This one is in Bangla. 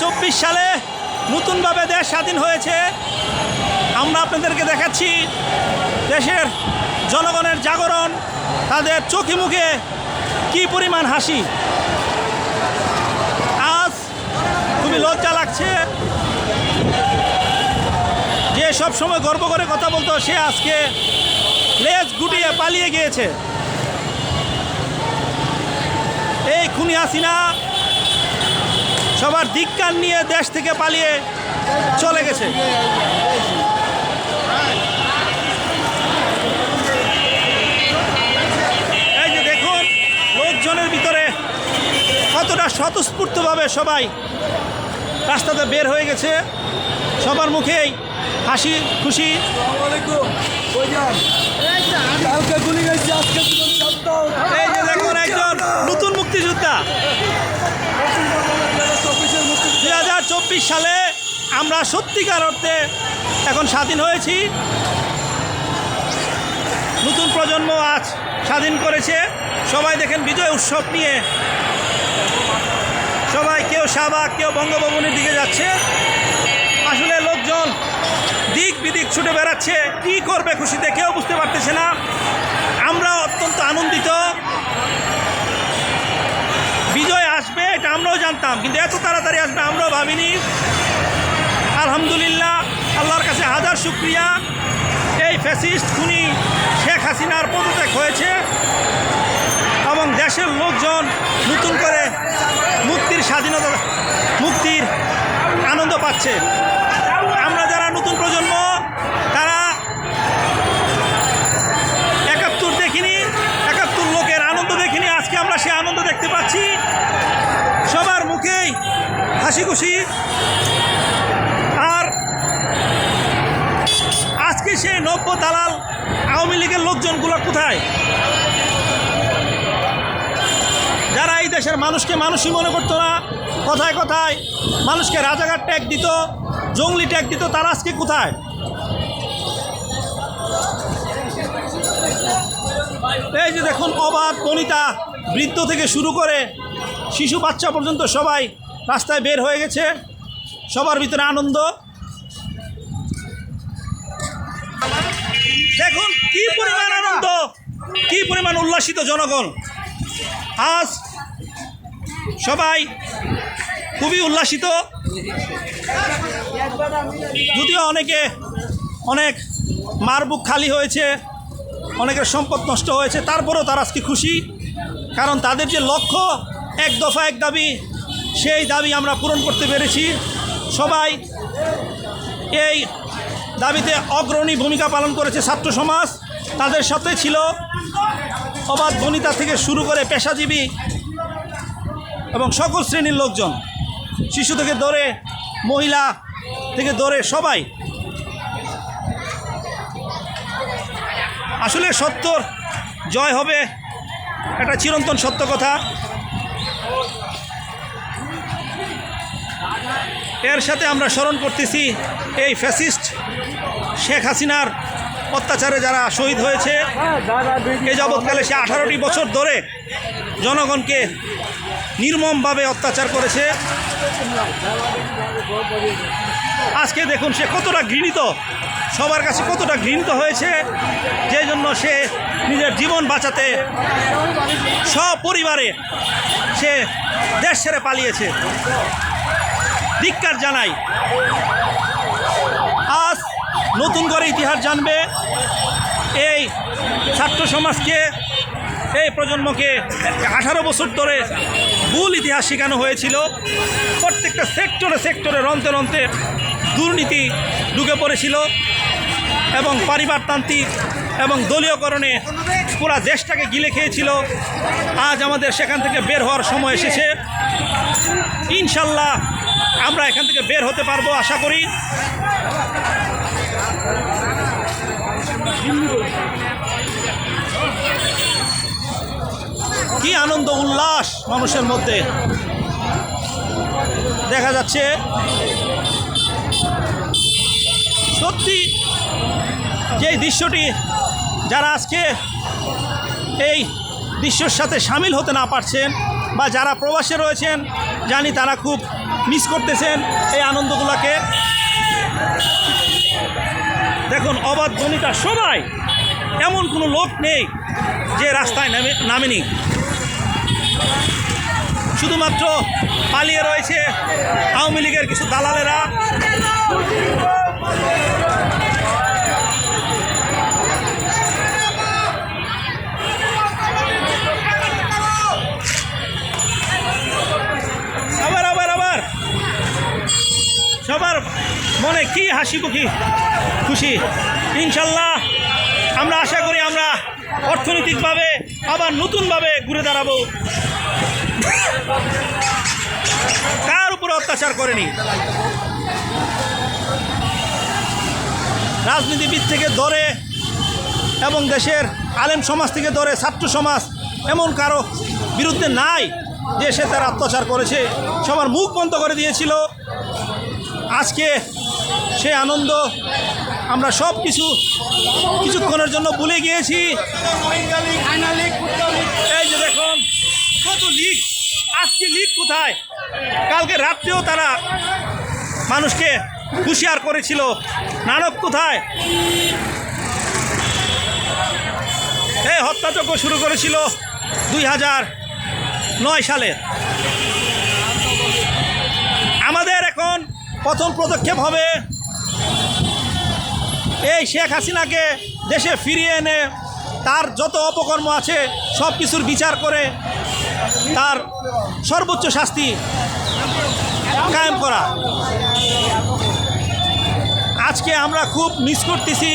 সালে নতুনভাবে দেশ স্বাধীন হয়েছে। আমরা আপনাদেরকে দেখাচ্ছি দেশের জনগণের জাগরণ, তাদের চোখে মুখে কি পরিমাণ হাসি। আজ খুবই লজ্জা লাগছে। যে সব সময় গর্ব করে কথা বলতো, সে আজকে লেজ গুটিয়ে পালিয়ে গিয়েছে। এই খুনি হাসিনা সবার দিককান নিয়ে দেশ থেকে পালিয়ে চলে গেছে। এই যে দেখুন, লোকজনের ভিতরে কতটা স্বতঃস্ফূর্তভাবে সবাই রাস্তাতে বের হয়ে গেছে। সবার মুখেই হাসি, খুশি। দেখুন একজন নতুন মুক্তিযোদ্ধা চব্বিশের মুক্তি দুই হাজার চব্বিশ সালে আমরা সত্যিকার অর্থে এখন স্বাধীন হয়েছি। নতুন প্রজন্ম আজ স্বাধীন করেছে। সবাই দেখেন বিজয় উৎসব নিয়ে। সবাই কেউ শাহবাগ, কেউ বঙ্গভবনের দিকে যাচ্ছে। আসলে লোকজন দিক বিদিক ছুটে বেড়াচ্ছে। কি করবে খুশিতে কেউ বুঝতে পারতেছে না। আমরা অত্যন্ত আনন্দিত। জানতাম, কিন্তু এত তাড়াতাড়ি আসবে আমরাও ভাবিনি। আলহামদুলিল্লাহ, আল্লাহর কাছে হাজার শুক্রিয়া। এই ফ্যাসিস্ট খুনি শেখ হাসিনার পদত্যাগ হয়েছে এবং দেশের লোকজন নতুন করে মুক্তির স্বাধীনতা, মুক্তির আনন্দ পাচ্ছে। আমরা যারা নতুন প্রজন্ম খুশি। আর আজকে সেই নব্য দালাল আওয়ামী লীগের লোকজনগুলো কোথায়? যারা এই দেশের মানুষকে মানুষই মনে করতো না, কথায় কথায় মানুষকে রাজাঘাট ট্যাগ দিত, জঙ্গলি ট্যাগ দিত, তারা আজকে কোথায়? এই যে দেখুন, অবাধ, বনিতা, বৃদ্ধ থেকে শুরু করে শিশু বাচ্চা পর্যন্ত সবাই রাস্তায় বের হয়ে গেছে। সবার ভিতরে আনন্দ। দেখুন, কি পরিমাণ আনন্দ, কি পরিমাণ উল্লাসিত জনগণ। আজ সবাই খুবই উল্লাসিত। যদিও অনেকে, অনেক মারবুক খালি হয়েছে, অনেকের সম্পদ নষ্ট হয়েছে, তারপরেও তারা আজকে খুশি। কারণ তাদের যে লক্ষ্য, এক দফা এক দাবি সেই দাবি আমরা পূরণ করতে পেরেছি। সবাই এই দাবিতে অগ্রণী ভূমিকা পালন করেছে ছাত্র সমাজ। তাদের সাথে ছিল অবাধ বনিতা থেকে শুরু করে পেশাজীবী এবং সকল শ্রেণির লোকজন। শিশু থেকে ধরে মহিলা থেকে ধরে সবাই। আসলে সত্যর জয় হবে, এটা চিরন্তন সত্য কথা। এর সাথে আমরা স্মরণ করতেছি এই ফ্যাসিস্ট শেখ হাসিনার অত্যাচারে যারা শহীদ হয়েছে। এ যাবৎকালে সে আঠারোটি বছর ধরে জনগণকে নির্মমভাবে অত্যাচার করেছে। আজকে দেখুন সে কতটা ঘৃণিত, সবার কাছে কতটা ঘৃণিত হয়েছে যে জন্য সে নিজের জীবন বাঁচাতে সপরিবারে সে দেশ ছেড়ে পালিয়েছে। ধিক্কার জানাই। আজ নতুন করে ইতিহাস জানবে এই ছাত্র সমাজকে, এই প্রজন্মকে আঠারো বছর ধরে ভুল ইতিহাস শেখানো হয়েছিল। প্রত্যেকটা সেক্টরে সেক্টরে, রন্তে রন্তে দুর্নীতি ঢুকে পড়েছিল এবং পারিবারতান্ত্রিক এবং দলীয়করণে পুরা দেশটাকে গিলে খেয়েছিল। আজ আমাদের সেখান থেকে বের হওয়ার সময় এসেছে। ইনশাল্লাহ আমরা এখান থেকে বের হতে পারব, আশা করি। কি আনন্দ, উল্লাস মানুষের মধ্যে। দেখা যাচ্ছে, সত্যি যে দৃশ্যটি যারা আজকে এই দৃশ্যর সাথে সামিল হতে না পারছেন বা যারা প্রবাসে রয়েছেন, জানি তারা খুব মিস করতেছেন এই আনন্দগুলোকে। দেখুন, অবাধ জনিতা সবাই। এমন কোনো লোক নেই যে রাস্তায় নামে নামেনি। শুধুমাত্র পালিয়ে রয়েছে আওয়ামী লীগের কিছু দালালেরা। কি হাসি খুশি খুশি। ইনশাল্লাহ আমরা আশা করি আমরা অর্থনৈতিকভাবে আবার নতুনভাবে ঘুরে দাঁড়াবো। কার উপর অত্যাচার করেনি? রাজনীতিবিদ থেকে ধরে এবং দেশের আলেম সমাজ থেকে ধরে ছাত্র সমাজ এমন কারও বিরুদ্ধে নাই যে সে তার অত্যাচার করেছে। সবার মুখ বন্ধ করে দিয়েছিল। আজকে সে আনন্দ আমরা সব কিছু কিছুক্ষণের জন্য ভুলে গিয়েছি। এই যে দেখুন, কত লিগ আজকে লিগ কোথায়? কালকে রাত্রেও তারা মানুষকে হুঁশিয়ার করেছিল। নানক কোথায়? এই হত্যাযজ্ঞ শুরু করেছিল দুই হাজার নয় সালে। প্রথম পদক্ষেপ হবে। এই শেখ হাসিনাকে দেশে ফিরিয়ে এনে তার যত অপকর্ম আছে, সব কিছুর বিচার করে তার সর্বোচ্চ শাস্তি কায়েম করা। আজকে আমরা খুব মিস করতেছি।